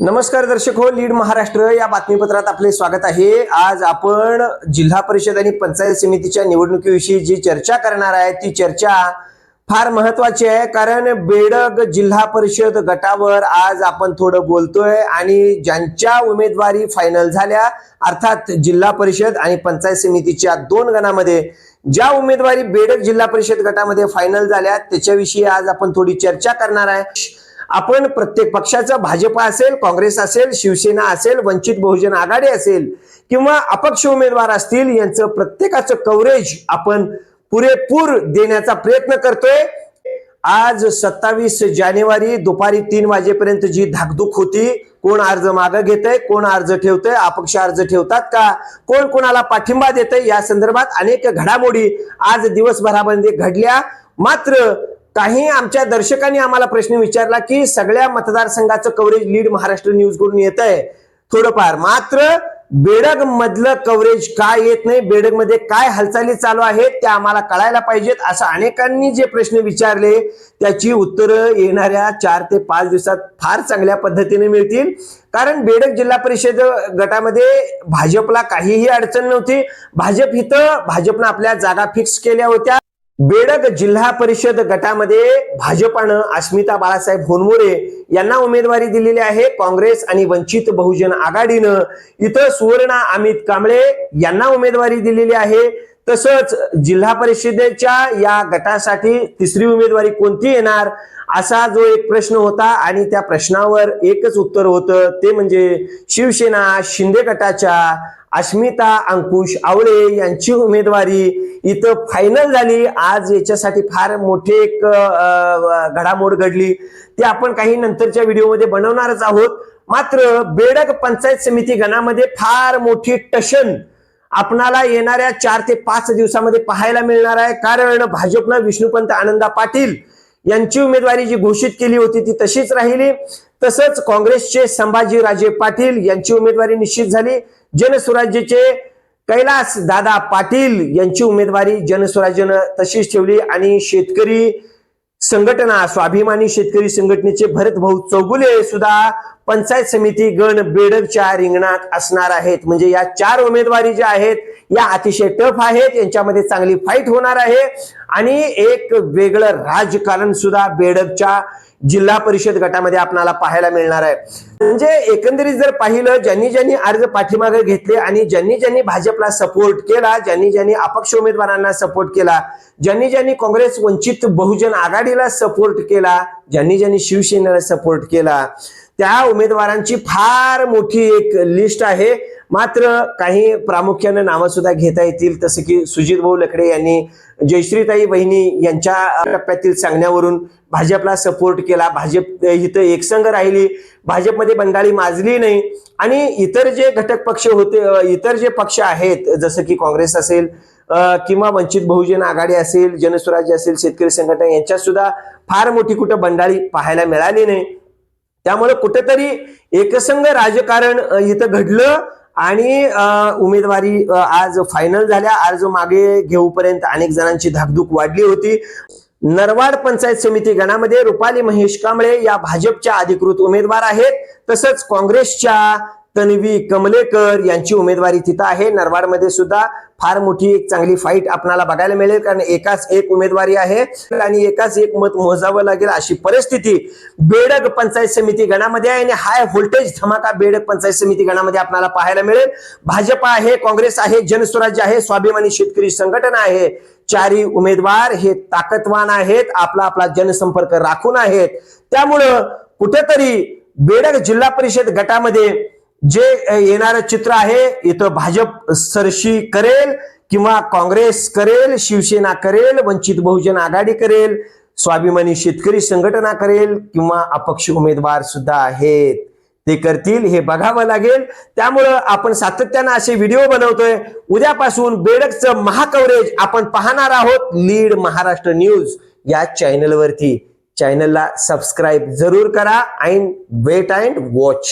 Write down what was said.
नमस्कार दर्शक हो लीड महाराष्ट्र या बातमीपत्रात आपले स्वागत आहे. आज आपण जिल्हा परिषद आणि पंचायत समितीच्या निवडणुकीविषयी जी चर्चा करणार आहे ती चर्चा फार महत्वाची आहे. कारण बेडग जिल्हा परिषद गटावर आज आपण थोडं बोलतोय आणि ज्यांच्या उमेदवारी फायनल झाल्या अर्थात जिल्हा परिषद आणि पंचायत समितीच्या दोन गणामध्ये ज्या उमेदवारी बेडग जिल्हा परिषद गटामध्ये फायनल झाल्या त्याच्याविषयी आज आपण थोडी चर्चा करणार आहे. आपण प्रत्येक पक्षाचं भाजपा असेल काँग्रेस असेल शिवसेना असेल वंचित बहुजन आघाडी असेल किंवा अपक्ष उमेदवार असतील यांचं प्रत्येकाचं कव्हरेज आपण पुरेपूर देण्याचा प्रयत्न करतोय. आज सत्तावीस जानेवारी दुपारी तीन वाजेपर्यंत जी धाकधूक होती कोण अर्ज मागं घेतय कोण अर्ज ठेवतोय अपक्ष अर्ज ठेवतात का कोण कोणाला पाठिंबा देतय या संदर्भात अनेक घडामोडी आज दिवसभरामध्ये घडल्या. मात्र काही आमच्या दर्शकांनी आम्हाला प्रश्न विचारला की सगळ्या मतदारसंघाचं कव्हरेज लीड महाराष्ट्र न्यूजकडून येत आहे थोडंफार. मात्र बेडग मधलं कव्हरेज काय येत नाही बेडगमध्ये काय हालचाली चालू आहेत त्या आम्हाला कळायला पाहिजेत असं अनेकांनी जे प्रश्न विचारले त्याची उत्तरं येणाऱ्या चार ते पाच दिवसात फार चांगल्या पद्धतीने मिळतील. कारण बेडग जिल्हा परिषद गटामध्ये भाजपला काहीही अडचण नव्हती. भाजप इथं भाजपनं आपल्या जागा फिक्स केल्या होत्या. बेडक जिल्हा परिषद गटामध्ये भाजपानं अस्मिता बाळासाहेब होनमोरे यांना उमेदवारी दिलेली आहे. काँग्रेस आणि वंचित बहुजन आघाडीनं. इथं सुवर्णा अमित कांबळे यांना उमेदवारी दिलेली आहे. तसंच जिल्हा परिषदेच्या या गटासाठी तिसरी उमेदवारी कोणती येणार असा जो एक प्रश्न होता आणि त्या प्रश्नावर एकच उत्तर होतं ते म्हणजे शिवसेना शिंदे गटाच्या अस्मिता अंकुश आवळे यांची उमेदवारी. इथं फायनल झाली. आज याच्यासाठी फार मोठी एक घडामोड घडली. ते आपण काही नंतरच्या व्हिडिओमध्ये बनवणारच आहोत. मात्र बेडक पंचायत समिती गणामध्ये फार मोठी टशन आपणाला येणाऱ्या चार ते पाच दिवसामध्ये पाहायला मिळणार आहे. कारण भाजपनं विष्णुपंत आनंदा पाटील यांची उमेदवारी जी घोषित केली होती ती तशीच राहिली. तसंच काँग्रेसचे संभाजीराजे पाटील यांची उमेदवारी निश्चित झाली. जनस्वराज्यचे कैलास दादा पाटील यांची उमेदवारी जनस्वराज्यानं तशीच ठेवली आणि शेतकरी संघटना स्वाभिमानी शेतकरी संघटनेचे भरतभाऊ चौगुले सुद्धा पंचायत समिती गण बेडकच्या रिंगणात असणार आहेत. म्हणजे या चार उमेदवारी ज्या आहेत या अतिशय टफ आहेत. यांच्यामध्ये चांगली फाईट होणार आहे. आणि एक वेगळं राजकारण सुद्धा बेडकच्या जिल्हा परिषद गटामध्ये आपल्याला पाहायला मिळणार आहे. म्हणजे एकंदरीत जर पाहिलं ज्यांनी ज्यांनी अर्ज पाठीमागे घेतले आणि ज्यांनी ज्यांनी भाजपला सपोर्ट केला ज्यांनी ज्यांनी अपक्ष उमेदवारांना सपोर्ट केला ज्यांनी ज्यांनी काँग्रेस वंचित बहुजन आघाडीला सपोर्ट केला ज्यांनी ज्यांनी शिवसेनेला सपोर्ट केला त्या उमेदवारांची फार मोठी एक लिस्ट आहे. मात्र काही प्रामुख्यानं नावं सुद्धा घेता येतील तसं की सुजित भाऊ लकडे यांनी जयश्रीताई बहिणी यांच्या टप्प्यातील सांगण्यावरून भाजपला सपोर्ट केला. भाजप इथं एकसंघ राहिली. भाजपमध्ये बंडाळी माजली नाही. आणि इतर जे घटक पक्ष होते इतर जे पक्ष आहेत जसं की काँग्रेस असेल किंवा वंचित बहुजन आघाडी असेल जनस्वराज्य असेल शेतकरी संघटना यांच्यात सुद्धा फार मोठी कुठं बंडाळी पाहायला मिळाली नाही. त्यामुळे कुठेतरी एकसंघ राजकारण इथं घडलं. आणि उमेदवारी आज फायनल झाल्या. अर्ज मागे घेऊपर्यंत अनेक जणांची धाकधूक वाढली होती. नरवाड पंचायत समिती गणामध्ये रुपाली महेश कांबळे या भाजपच्या अधिकृत उमेदवार आहेत. तसंच काँग्रेसच्या तन्वी कमलेकर यांची उमेदवारी तिथं आहे. नरवाडमध्ये सुद्धा फार मोठी एक चांगली फाईट आपणाला बघायला मिळेल कारण एकाच एक उमेदवारी आहे. आणि एकाच एक मत मोजावं लागेल अशी परिस्थिती बेडग पंचायत समिती गणामध्ये आहे. आणि हाय व्होल्टेज धमाका बेडग पंचायत समिती गणामध्ये आपल्याला पाहायला मिळेल. भाजप आहे काँग्रेस आहे जनस्वराज्य आहे स्वाभिमानी शेतकरी संघटना आहे. चारी उमेदवार हे ताकदवान आहेत. आपला आपला जनसंपर्क राखून आहेत. त्यामुळं कुठेतरी बेडग जिल्हा परिषद गटामध्ये जे येणारं चित्र आहे इथं भाजप सरशी करेल किंवा काँग्रेस करेल शिवसेना करेल वंचित बहुजन आघाडी करेल स्वाभिमानी शेतकरी संघटना करेल किंवा अपक्ष उमेदवार सुद्धा आहेत. ते करतील हे बघावं लागेल. त्यामुळं आपण सातत्यानं असे व्हिडिओ बनवतोय. उद्यापासून बेडकचं महाकवरेज आपण पाहणार आहोत. लीड महाराष्ट्र न्यूज या चॅनलवरती. चॅनलला सबस्क्राईब जरूर करा. And wait and watch.